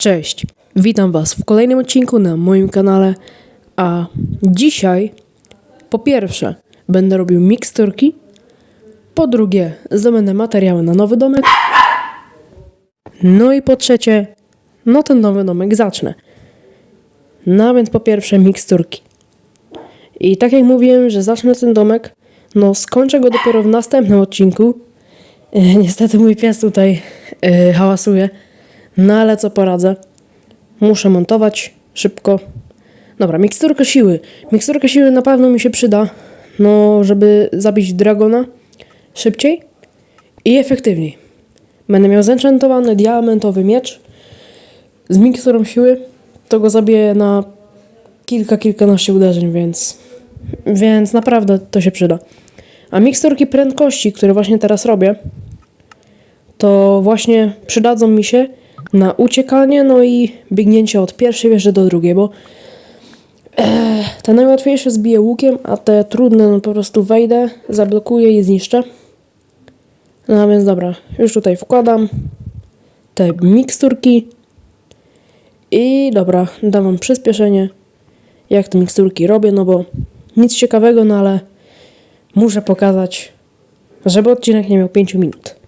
Cześć, witam Was w kolejnym odcinku na moim kanale, a dzisiaj po pierwsze będę robił miksturki, po drugie zdobędę materiały na nowy domek, no i po trzecie, no ten nowy domek zacznę. No więc po pierwsze miksturki. I tak jak mówiłem, że zacznę ten domek, no skończę go dopiero w następnym odcinku. E, niestety mój pies tutaj e, hałasuje, no ale co poradzę. Muszę montować szybko. Dobra, miksturka siły. Miksturka siły na pewno mi się przyda, no żeby zabić dragona szybciej i efektywniej. Będę miał zenchantowany diamentowy miecz z miksturą siły, to go zabiję na kilka, kilkanaście uderzeń, więc, więc naprawdę to się przyda. A miksturki prędkości, które właśnie teraz robię, to właśnie przydadzą mi się na uciekanie, no i biegnięcie od pierwszej wieży do drugiej, bo e, te najłatwiejsze zbiję łukiem, a te trudne no po prostu wejdę, zablokuję i zniszczę. No więc dobra, już tutaj wkładam te miksturki i dobra, dam wam przyspieszenie, jak te miksturki robię, no bo nic ciekawego, no ale muszę pokazać, żeby odcinek nie miał 5 minut.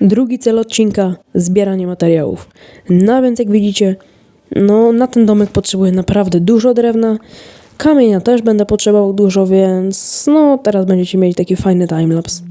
Drugi cel odcinka zbieranie materiałów. No więc jak widzicie, no na ten domek potrzebuję naprawdę dużo drewna. Kamienia też będę potrzebował dużo, więc no teraz będziecie mieli taki fajny timelapse.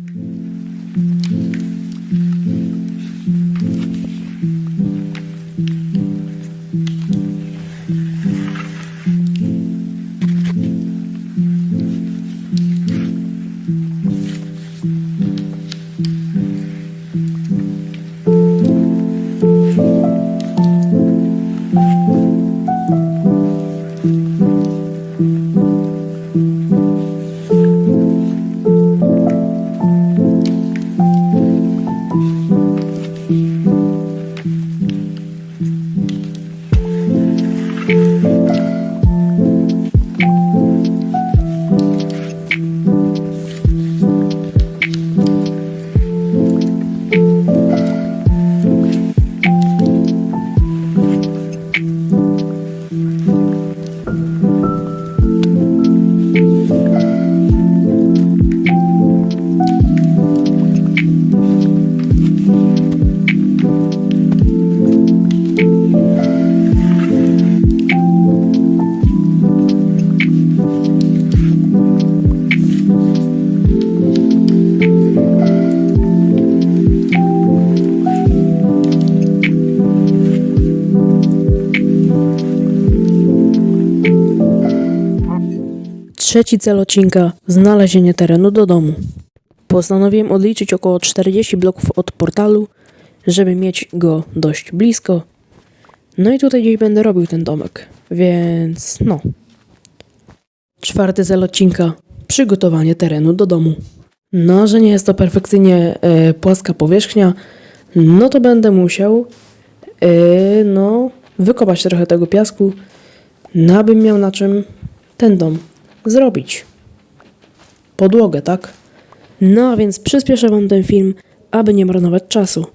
Trzeci cel odcinka znalezienie terenu do domu. Postanowiłem odliczyć około 40 bloków od portalu, żeby mieć go dość blisko. No i tutaj gdzieś będę robił ten domek, więc no. Czwarty cel odcinka przygotowanie terenu do domu. No, że nie jest to perfekcyjnie e, płaska powierzchnia, no to będę musiał e, no, wykopać trochę tego piasku, no abym miał na czym ten dom zrobić. Podłogę, tak? No a więc przyspieszę wam ten film, aby nie marnować czasu.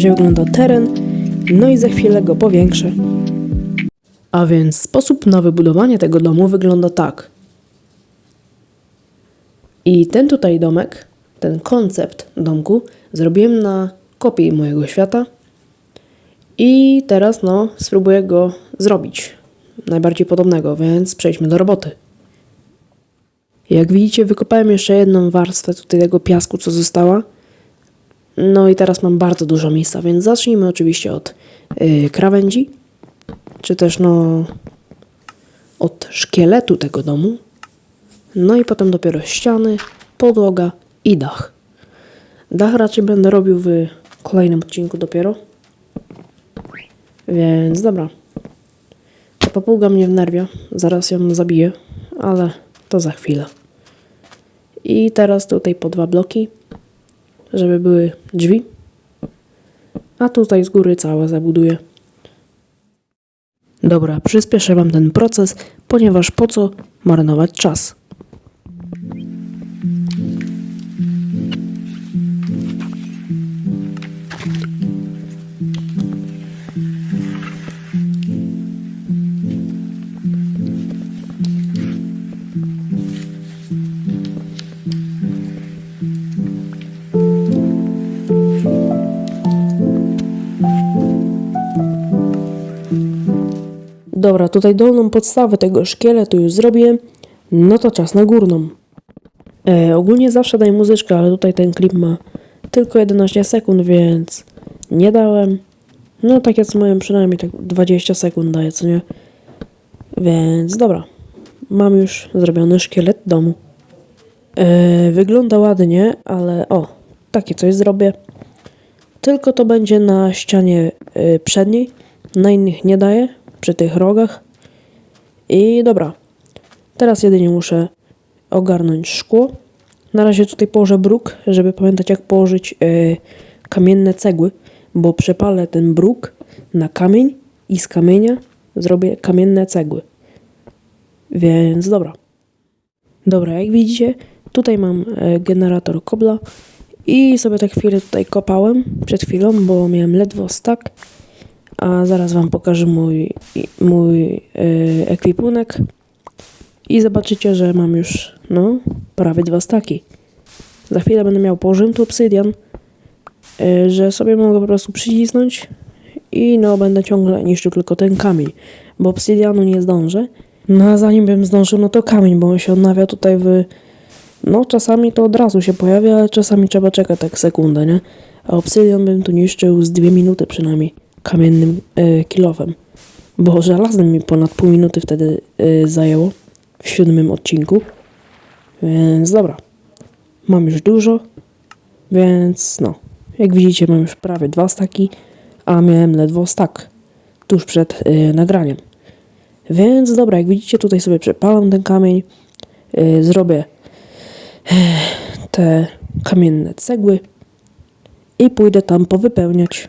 Razie wygląda teren, no i za chwilę go powiększę. A więc sposób na wybudowanie tego domu wygląda tak. I ten tutaj domek, ten koncept domku, zrobiłem na kopii mojego świata. I teraz no, spróbuję go zrobić. Najbardziej podobnego, więc przejdźmy do roboty. Jak widzicie, wykopałem jeszcze jedną warstwę tutaj tego piasku, co została. No i teraz mam bardzo dużo miejsca, więc zacznijmy oczywiście od yy, krawędzi, czy też no od szkieletu tego domu. No i potem dopiero ściany, podłoga i dach. Dach raczej będę robił w kolejnym odcinku dopiero. Więc dobra. Ta papuga mnie wnerwia. Zaraz ją zabiję, ale to za chwilę. I teraz tutaj po dwa bloki, żeby były drzwi. A tutaj z góry całe zabuduję. Dobra, przyspieszę Wam ten proces, ponieważ po co marnować czas? Dobra, tutaj dolną podstawę tego szkieletu już zrobię. No to czas na górną. E, ogólnie zawsze daję muzyczkę, ale tutaj ten klip ma tylko 11 sekund, więc nie dałem. No tak jak mają przynajmniej tak 20 sekund daję, co nie? Więc dobra. Mam już zrobiony szkielet domu. E, wygląda ładnie, ale o, takie coś zrobię. Tylko to będzie na ścianie y, przedniej. Na innych nie daję, przy tych rogach. I dobra. Teraz jedynie muszę ogarnąć szkło. Na razie tutaj położę bruk, żeby pamiętać jak położyć y, kamienne cegły, bo przepalę ten bruk na kamień i z kamienia zrobię kamienne cegły. Więc dobra. Dobra, jak widzicie, tutaj mam e, generator kobla i sobie tak chwilę tutaj kopałem przed chwilą, bo miałem ledwo stack, a zaraz wam pokażę mój, mój e, ekwipunek i zobaczycie, że mam już no prawie dwa staki. Za chwilę będę miał położyłem tu obsydian, e, że sobie mogę po prostu przycisnąć i no będę ciągle niszczył tylko ten kamień, bo obsydianu nie zdążę. No a zanim bym zdążył, no to kamień, bo on się odnawia tutaj w... No czasami to od razu się pojawia, ale czasami trzeba czekać tak sekundę, nie? A obsydian bym tu niszczył z dwie minuty przynajmniej kamiennym e, kilofem. Bo żelaznym mi ponad pół minuty wtedy e, zajęło w siódmym odcinku. Więc dobra. Mam już dużo, więc no. Jak widzicie mam już prawie dwa staki, a miałem ledwo stak tuż przed e, nagraniem. Więc dobra, jak widzicie, tutaj sobie przepalam ten kamień, yy, zrobię te kamienne cegły i pójdę tam powypełniać.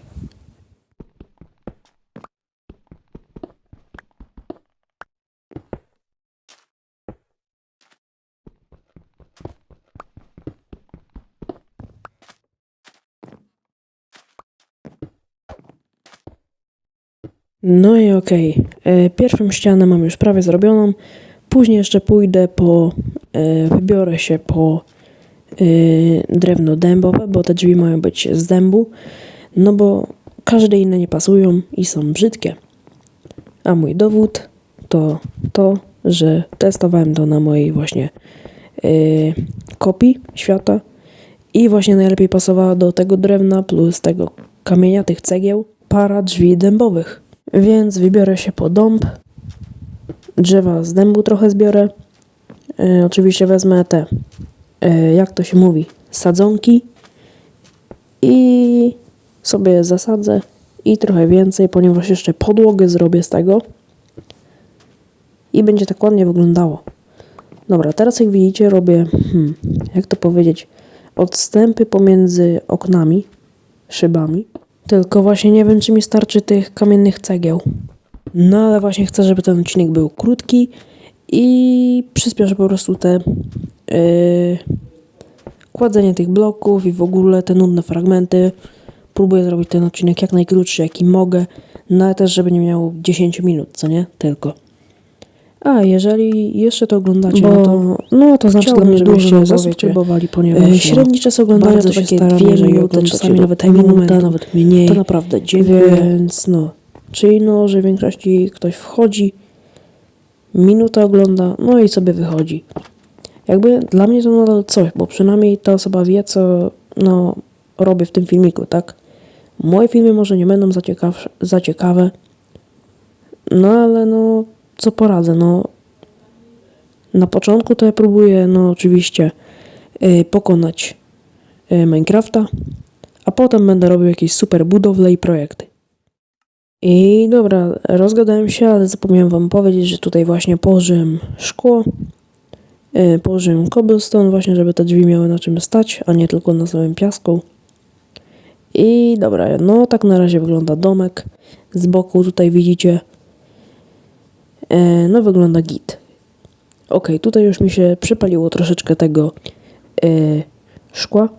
No i okej. E, Pierwszą ścianę mam już prawie zrobioną. Później jeszcze pójdę po. e, Wybiorę się po e, drewno dębowe, bo te drzwi mają być z dębu. No bo każde inne nie pasują i są brzydkie. A mój dowód to to, że testowałem to na mojej właśnie kopii świata i właśnie najlepiej pasowała do tego drewna plus tego kamienia, tych cegieł, para drzwi dębowych. Więc wybiorę się po dąb. Drzewa z dębu trochę zbiorę. E, oczywiście wezmę te, e, jak to się mówi, sadzonki i sobie zasadzę i trochę więcej, ponieważ jeszcze podłogę zrobię z tego i będzie tak ładnie wyglądało. Dobra, teraz jak widzicie robię, hmm, jak to powiedzieć, odstępy pomiędzy oknami, szybami. Tylko właśnie nie wiem, czy mi starczy tych kamiennych cegieł. No ale właśnie chcę, żeby ten odcinek był krótki i przyspieszę po prostu te yy, kładzenie tych bloków i w ogóle te nudne fragmenty, próbuję zrobić ten odcinek jak najkrótszy, jaki mogę, no ale też, żeby nie miał 10 minut, co nie? Tylko. A jeżeli jeszcze to oglądacie, Bo- no to, no to znaczy dla mnie, żebyście żebyście zasubskrybowali, E, ponieważ no, średni czas oglądania to takie staram, dwie minuty, czasami nawet minuta, momentu, nawet mniej. To naprawdę dziękuję. Więc no, czyli no, że w większości ktoś wchodzi, minutę ogląda, no i sobie wychodzi. Jakby dla mnie to nadal coś, bo przynajmniej ta osoba wie, co no, robię w tym filmiku, tak? Moje filmy może nie będą za, ciekawsze, za ciekawe, no ale no, co poradzę, no. Na początku to ja próbuję, no oczywiście, y, pokonać y, Minecrafta, a potem będę robił jakieś super budowle i projekty. I dobra, rozgadałem się, ale zapomniałem wam powiedzieć, że tutaj właśnie położyłem szkło, yy, położyłem cobblestone właśnie, żeby te drzwi miały na czym stać, a nie tylko na samym piasku. I dobra, no tak na razie wygląda domek. Z boku tutaj widzicie, no wygląda git. Ok, tutaj już mi się przypaliło troszeczkę tego e, szkła,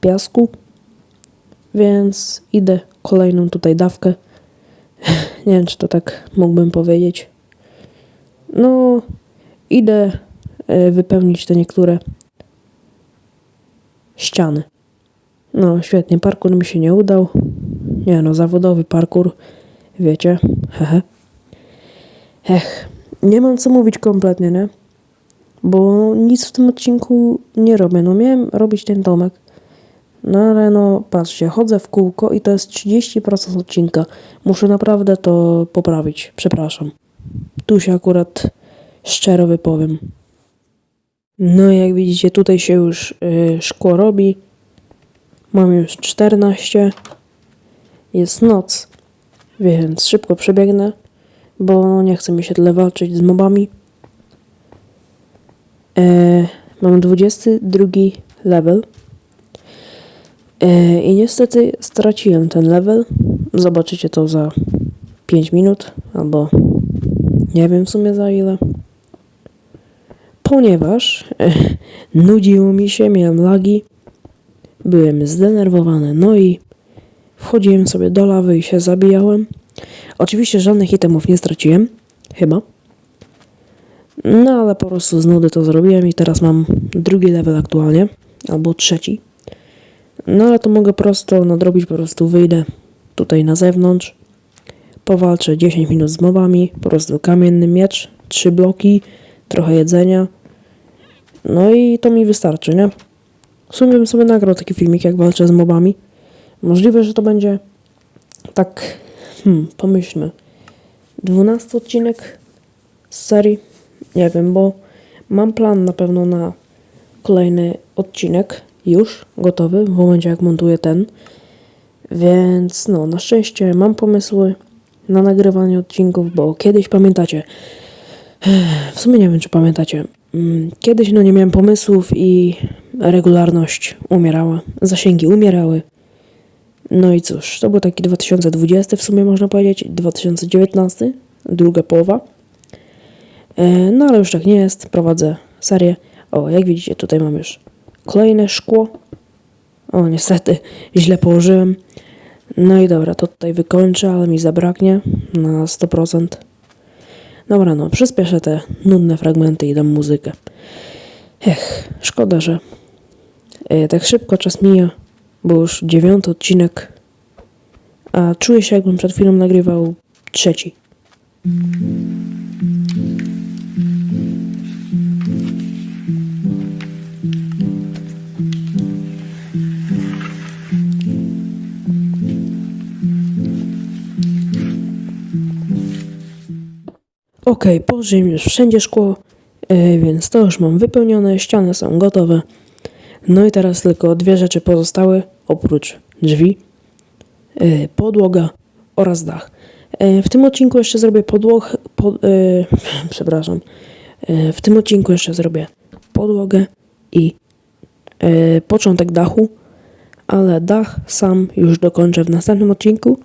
piasku, więc idę kolejną tutaj dawkę. Nie wiem, czy to tak mógłbym powiedzieć. No, idę e, wypełnić te niektóre ściany. No, świetnie, parkour mi się nie udał. Nie no, zawodowy parkour, wiecie, hehe. Ech, nie mam co mówić kompletnie, nie? Bo nic w tym odcinku nie robię. No, miałem robić ten domek, no ale no, patrzcie, chodzę w kółko i to jest 30% odcinka. Muszę naprawdę to poprawić. Przepraszam. Tu się akurat szczero wypowiem. No jak widzicie, tutaj się już y, szkło robi. Mam już 14. Jest noc, więc szybko przebiegnę, bo nie chce mi się tyle walczyć z mobami. E, mam 22 level. E, I niestety straciłem ten level. Zobaczycie to za 5 minut, albo nie wiem w sumie za ile. Ponieważ e, nudziło mi się, miałem lagi, byłem zdenerwowany, no i wchodziłem sobie do lawy i się zabijałem. Oczywiście żadnych itemów nie straciłem, chyba. No ale po prostu z nudy to zrobiłem i teraz mam drugi level aktualnie, albo trzeci. No ale to mogę prosto nadrobić, po prostu wyjdę tutaj na zewnątrz, powalczę 10 minut z mobami, po prostu kamienny miecz, trzy bloki, trochę jedzenia. No i to mi wystarczy, nie? W sumie bym sobie nagrał taki filmik, jak walczę z mobami. Możliwe, że to będzie tak, hmm, pomyślmy, 12 odcinek z serii. Nie wiem, bo mam plan na pewno na kolejny odcinek już gotowy w momencie jak montuję ten. Więc no, na szczęście mam pomysły na nagrywanie odcinków, bo kiedyś pamiętacie, w sumie nie wiem czy pamiętacie, mm, kiedyś no nie miałem pomysłów i regularność umierała, zasięgi umierały. No i cóż, to był taki 2020 w sumie można powiedzieć, 2019, druga połowa. E, No ale już tak nie jest, prowadzę serię. O, jak widzicie, tutaj mam już kolejne szkło. O, niestety, źle położyłem. No i dobra, to tutaj wykończę, ale mi zabraknie na 100%. Dobra, no, przyspieszę te nudne fragmenty i dam muzykę. Ech, szkoda, że e, tak szybko czas mija, bo już dziewiąty odcinek, a czuję się jakbym przed chwilą nagrywał trzeci. Okej, położyłem już wszędzie szkło, e, więc to już mam wypełnione, ściany są gotowe. No i teraz tylko dwie rzeczy pozostały, oprócz drzwi, e, podłoga oraz dach. E, w tym odcinku jeszcze zrobię podłogę, pod, e, przepraszam, e, w tym odcinku jeszcze zrobię podłogę i e, początek dachu, ale dach sam już dokończę w następnym odcinku.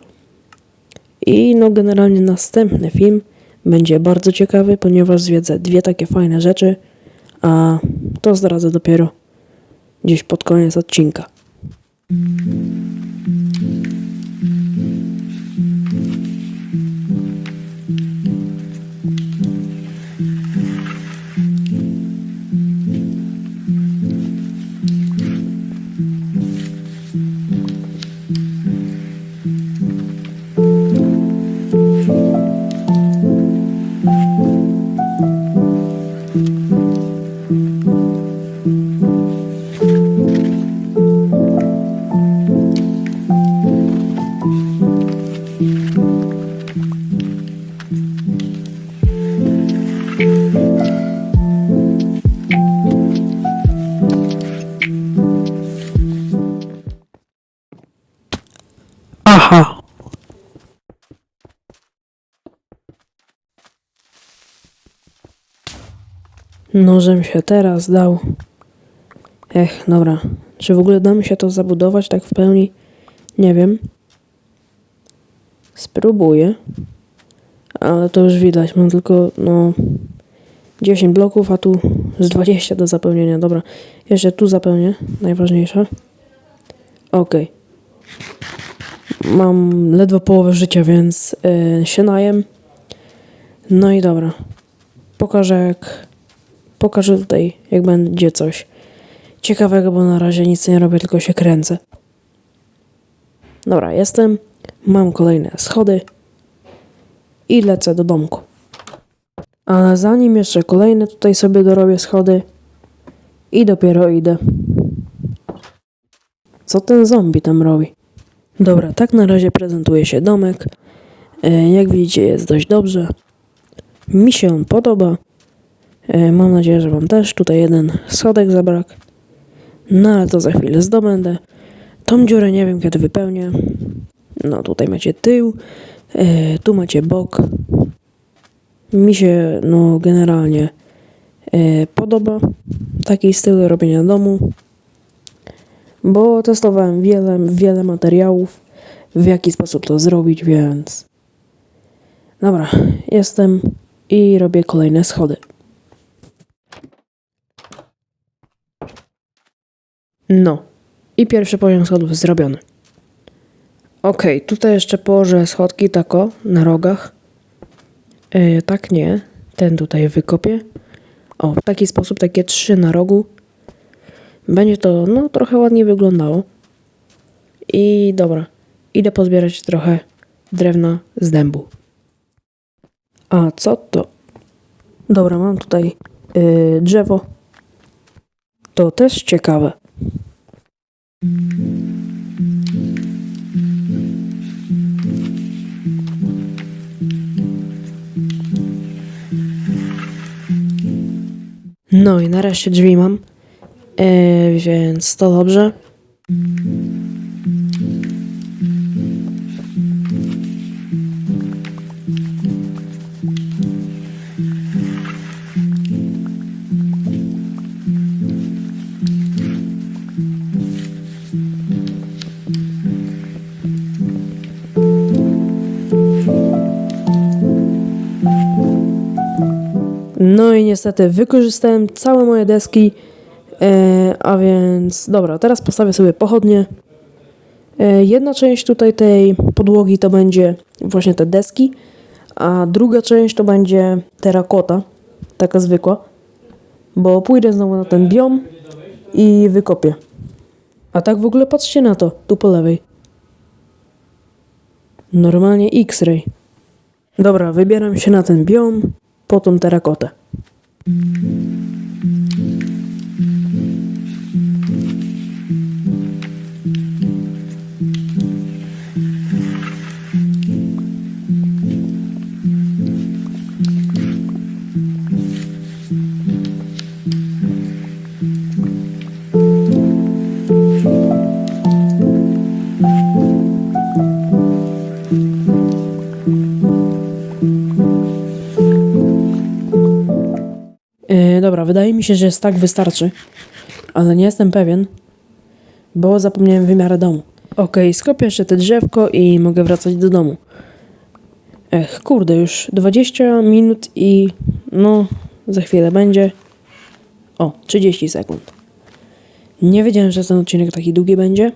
I no generalnie następny film będzie bardzo ciekawy, ponieważ zwiedzę dwie takie fajne rzeczy, a to zdradzę dopiero gdzieś pod koniec odcinka. No, żem się teraz dał. Ech, dobra. Czy w ogóle da mi się to zabudować tak w pełni? Nie wiem. Spróbuję. Ale to już widać, mam tylko, no... 10 bloków, a tu z 20 do zapełnienia. Dobra, jeszcze tu zapełnię, najważniejsze. Okej. Mam ledwo połowę życia, więc yy, się najem. No i dobra. Pokażę jak... Pokażę tutaj, jak będzie coś ciekawego, bo na razie nic nie robię, tylko się kręcę. Dobra, jestem. Mam kolejne schody. I lecę do domku. Ale zanim jeszcze kolejne tutaj sobie dorobię schody i dopiero idę. Co ten zombie tam robi? Dobra, tak na razie prezentuje się domek. E, Jak widzicie jest dość dobrze. Mi się on podoba. E, Mam nadzieję, że wam też. Tutaj jeden schodek zabrak. No ale to za chwilę zdobędę. Tą dziurę nie wiem kiedy wypełnię. No tutaj macie tył. E, Tu macie bok. Mi się, no, generalnie e, podoba taki styl robienia domu, bo testowałem wiele, wiele materiałów, w jaki sposób to zrobić, więc dobra, jestem i robię kolejne schody. No, i pierwszy poziom schodów zrobiony. Okej, tutaj jeszcze położę schodki tako na rogach. E, tak nie. Ten tutaj wykopię. O, w taki sposób, takie trzy na rogu. Będzie to, no, trochę ładnie wyglądało. I dobra, idę pozbierać trochę drewna z dębu. A co to? Dobra, mam tutaj y, drzewo. To też ciekawe. No i nareszcie drzwi mam. E, więc to dobrze. Niestety wykorzystałem całe moje deski, e, a więc dobra, teraz postawię sobie pochodnie. E, jedna część tutaj tej podłogi to będzie właśnie te deski, a druga część to będzie terakota, taka zwykła, bo pójdę znowu na ten biom i wykopię. A tak w ogóle patrzcie na to, tu po lewej. Normalnie X-ray. Dobra, wybieram się na ten biom, po tą terakotę. Yy, wydaje mi się, że jest tak wystarczy, ale nie jestem pewien, bo zapomniałem wymiarę domu. Okej, skopię jeszcze te drzewko i mogę wracać do domu. Ech, kurde, już 20 minut i no, za chwilę będzie. O, 30 sekund. Nie wiedziałem, że ten odcinek taki długi będzie.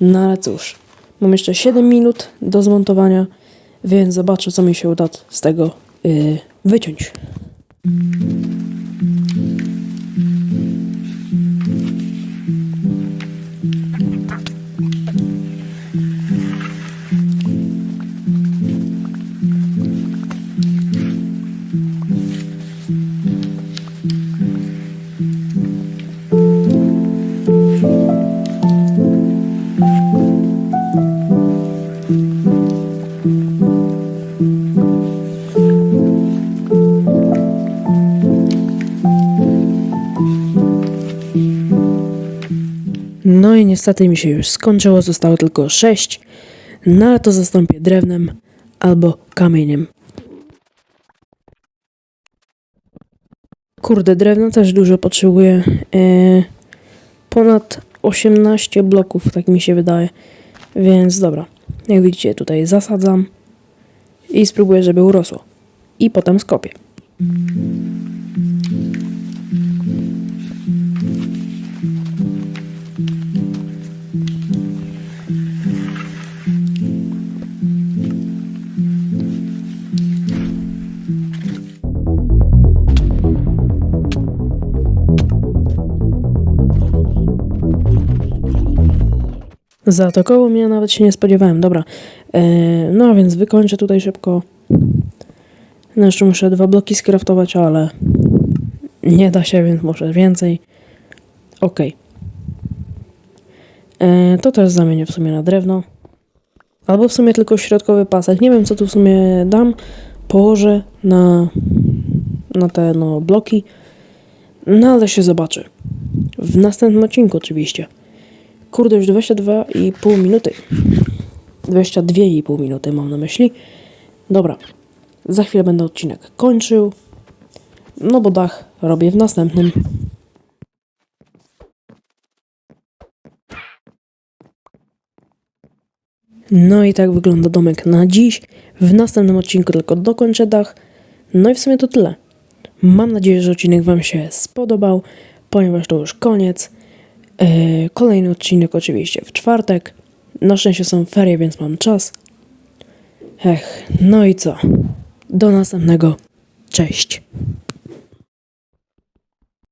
No ale cóż, mam jeszcze 7 minut do zmontowania, więc zobaczę, co mi się uda z tego yy, wyciąć. Niestety mi się już skończyło, zostało tylko 6. No ale to zastąpię drewnem albo kamieniem. Kurde, drewna też dużo potrzebuję. E, ponad 18 bloków, tak mi się wydaje. Więc dobra, jak widzicie, tutaj zasadzam i spróbuję, żeby urosło. I potem skopię. Zaatakował mnie, nawet się nie spodziewałem. Dobra, e, no więc wykończę tutaj szybko. Jeszcze muszę dwa bloki skraftować, ale nie da się, więc muszę więcej. Okej. E, To też zamienię w sumie na drewno. Albo w sumie tylko środkowy pasek. Nie wiem, co tu w sumie dam. Położę na, na te no, bloki. No ale się zobaczy. W następnym odcinku oczywiście. Kurde, już 22,5 minuty. 22,5 minuty mam na myśli. Dobra, za chwilę będę odcinek kończył. No bo dach robię w następnym. No i tak wygląda domek na dziś. W następnym odcinku tylko dokończę dach. No i w sumie to tyle. Mam nadzieję, że odcinek Wam się spodobał, ponieważ to już koniec. Yy, kolejny odcinek oczywiście w czwartek. Na szczęście są ferie, więc mam czas. Ech, no i co? Do następnego. Cześć.